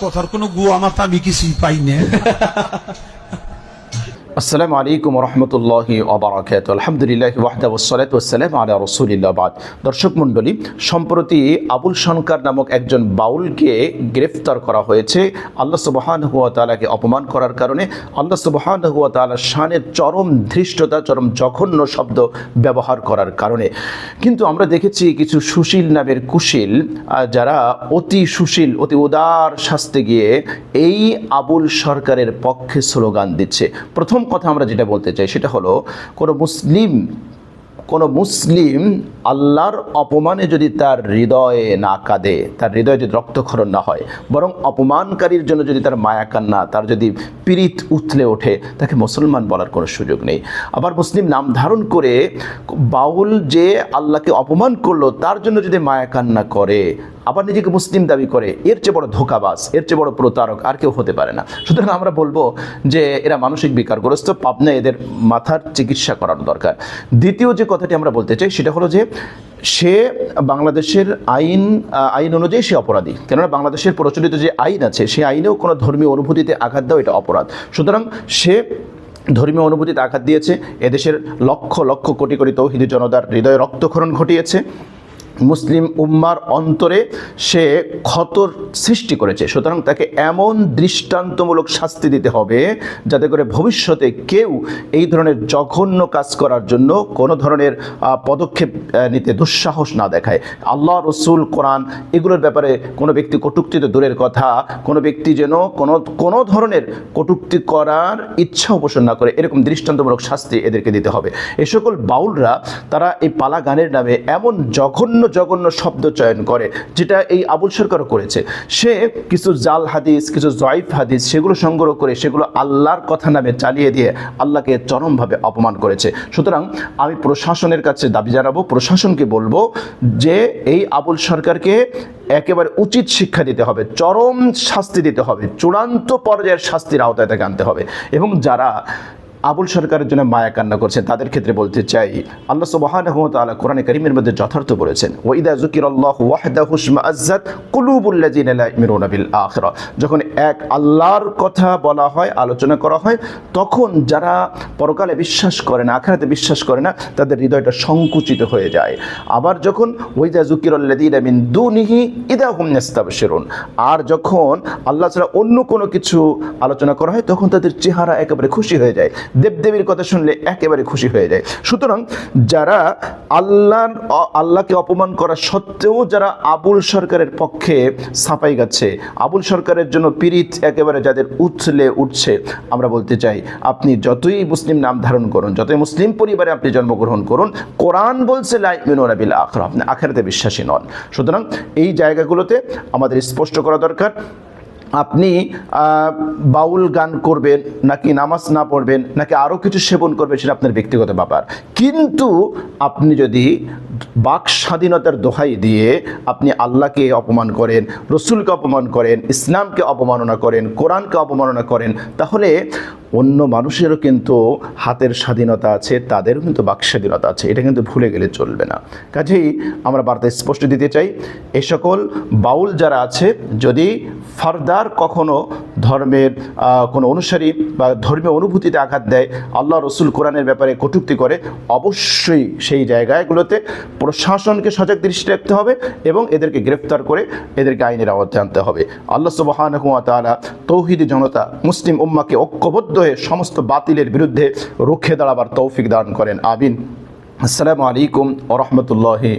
কথার কোনো গু আমার তো আমি কিছুই পাই না আসসালামু আলাইকুম রহমতুল্লাহি ওবরাকাত আলহামদুলিল্লাহ ওয়াহদা ওসালাত ওসালাম আলা রসুলিল্লাহ বাদ। দর্শক মণ্ডলী, সম্প্রতি আবুল সনকার নামক একজন বাউলকে গ্রেফতার করা হয়েছে। আল্লাহ সুবহান হুয়া তালাকে অপমান করার কারণে আল্লাহ সুবহান হুয়া তালার শানের চরম ধৃষ্টতা, চরম জঘন্য শব্দ ব্যবহার করার কারণে। কিন্তু আমরা দেখেছি কিছু সুশীল নামের কুশীল যারা অতি সুশীল, অতি উদার শাস্তে গিয়ে এই আবুল সরকারের পক্ষে স্লোগান দিচ্ছে। প্রথম কথা আমরা যেটা বলতে চাই সেটা হলো, কোনো মুসলিম কোনো মুসলিম আল্লাহর অপমানে যদি তার হৃদয়ে না কাঁদে, তার হৃদয়ে যদি রক্তক্ষরণ না হয়, বরং অপমানকারীর জন্য যদি তার মায়া কান্না, তার যদি পীড়িত উথলে ওঠে, তাকে মুসলমান বলার কোনো সুযোগ নেই। আবার মুসলিম নাম ধারণ করে বাউল যে আল্লাহকে অপমান করল, তার জন্য যদি মায়া কান্না করে আবার নিজেকে মুসলিম দাবি করে, এর চেয়ে বড় ধোকাবাজ, এর চেয়ে বড় প্রতারক আর কেউ হতে পারে না। সুতরাং আমরা বলব যে এরা মানসিক বিকারগ্রস্ত পাবনা এদের মাথার চিকিৎসা করানো দরকার। দ্বিতীয় যে কথাটি আমরা বলতে চাই, সেটা হলো যে সে বাংলাদেশের আইন আইন অনুযায়ী সে অপরাধী। কেননা বাংলাদেশের প্রচলিত যে আইন আছে, সেই আইনেও কোনো ধর্মীয় অনুভূতিতে আঘাত দেওয়া এটা অপরাধ। সুতরাং সে ধর্মীয় অনুভূতিতে আঘাত দিয়েছে, এদেশের লক্ষ লক্ষ কোটি কোটি তৌহিদি জনতার হৃদয়ে রক্তক্ষরণ ঘটিয়েছে। মুসলিম উম্মার অন্তরে সে ক্ষতর সৃষ্টি করেছে। সুতরাং তাকে এমন দৃষ্টান্তমূলক শাস্তি দিতে হবে যাতে করে ভবিষ্যতে কেউ এই ধরনের জঘন্য কাজ করার জন্য কোনো ধরনের পদক্ষেপ নিতে দুঃসাহস না দেখায়। আল্লাহ রসুল, কোরআন এগুলোর ব্যাপারে কোনো ব্যক্তি কটুক্তি তো দূরের কথা। কোনো ব্যক্তি যেন কোনো কোনো ধরনের কটুক্তি করার ইচ্ছা পোষণ না করে এরকম দৃষ্টান্তমূলক শাস্তি এদেরকে দিতে হবে। এ সকল বাউলরা তারা এই পালা গানের নামে এমন জঘন্য জঘন্য শব্দ চয়ন করে, যেটা এই আবুল সরকারও করেছে। সে কিছু জাল হাদিস, কিছু জয়ফ হাদিস, সেগুলো সংগ্রহ করে, সেগুলো আল্লাহর কথা নামে চালিয়ে দিয়ে আল্লাহকে চরমভাবে অপমান করেছে। সুতরাং আমি প্রশাসনের কাছে দাবি জানাব, প্রশাসনকে বলব যে এই আবুল সরকারকে একেবারে উচিত শিক্ষা দিতে হবে, চরম শাস্তি দিতে হবে, চূড়ান্ত পর্যায়ের শাস্তির আওতায় তাকে আনতে হবে। এবং যারা আবুল সরকারের জন্য মায়া কান্না করছেন। তাদের ক্ষেত্রে বলতে চাই, আল্লাহ সুবহানাহু ওয়া তাআলা কোরআনে কারীমের মধ্যে যথার্থ বলেছেন, ওয়া ইদা যুকিরাল্লাহু ওয়াহদাহু ইশমাআযাত কুলুবুল্লাযিনা লা ইউমিনুনা বিল আখিরা। যখন এক আল্লাহর কথা বলা হয়, আলোচনা করা হয়, তখন যারা পরকালে বিশ্বাস করে না, আখিরাতে বিশ্বাস করে না, তাদের হৃদয়টা সংকুচিত হয়ে যায়। আবার যখন ওইদা যুকিরাল্লাযিনা মিন দুনিহি ইদা হুম ইয়াস্তাবশিরুন। আর যখন আল্লাহ ছাড়া অন্য কোনো কিছু আলোচনা করা হয়, তখন তাদের চেহারা একেবারে খুশি হয়ে যায়। দেবদেবীর কথা শুনলে একেবারে খুশি হয়ে যায়। সুতরাং যারা আল্লাহ আল্লাহকে অপমান করা সত্ত্বেও যারা আবুল সরকারের পক্ষে সাফাই গাচ্ছে, আবুল সরকারের জন্য পীড়িত একেবারে যাদের উছলে উঠছে, আমরা বলতে চাই, আপনি যতই মুসলিম নাম ধারণ করুন, যতই মুসলিম পরিবারে আপনি জন্মগ্রহণ করুন, কোরআন বলছে লাইমিনুনা বিল আখরা আপনি আখেরাতে বিশ্বাসী নন। সুতরাং এই জায়গাগুলোতে আমাদের স্পষ্ট করা দরকার আপনি বাউল গান করবেন নাকি নামাজ না পড়বেন নাকি আরও কিছু সেবন করবেন সেটা আপনার ব্যক্তিগত ব্যাপার। কিন্তু আপনি যদি বাক স্বাধীনতার দোহাই দিয়ে আপনি আল্লাহকে অপমান করেন, রসুলকে অপমান করেন, ইসলামকে অপমাননা করেন, কোরআনকে অপমাননা করেন, তাহলে অন্য মানুষেরও কিন্তু হাতের স্বাধীনতা আছে, তাদেরও কিন্তু বাক স্বাধীনতা আছে। এটা কিন্তু ভুলে গেলে চলবে না। কাজেই আমরা বার্তা স্পষ্ট দিতে চাই, এ সকল বাউল যারা আছে, যদি ফারদার কখনো ধর্মের কোনো অনুসারী বা ধর্মীয় অনুভূতিতে আঘাত দেয়, আল্লাহ রসুল কোরআনের ব্যাপারে কটূক্তি করে, অবশ্যই সেই জায়গাগুলোতে প্রশাসনকে সজাগ দৃষ্টি রাখতে হবে এবং এদেরকে গ্রেফতার করে এদেরকে আইনের আওতায় আনতে হবে। আল্লাহ সুবহানাহু ওয়া তৌহিদি জনতা, মুসলিম উম্মাকে ঐক্যবদ্ধ হয়ে সমস্ত বাতিলের বিরুদ্ধে রুখে দাঁড়াবার তৌফিক দান করেন। আবিন আসসালামু আলাইকুম ও রাহমাতুল্লাহি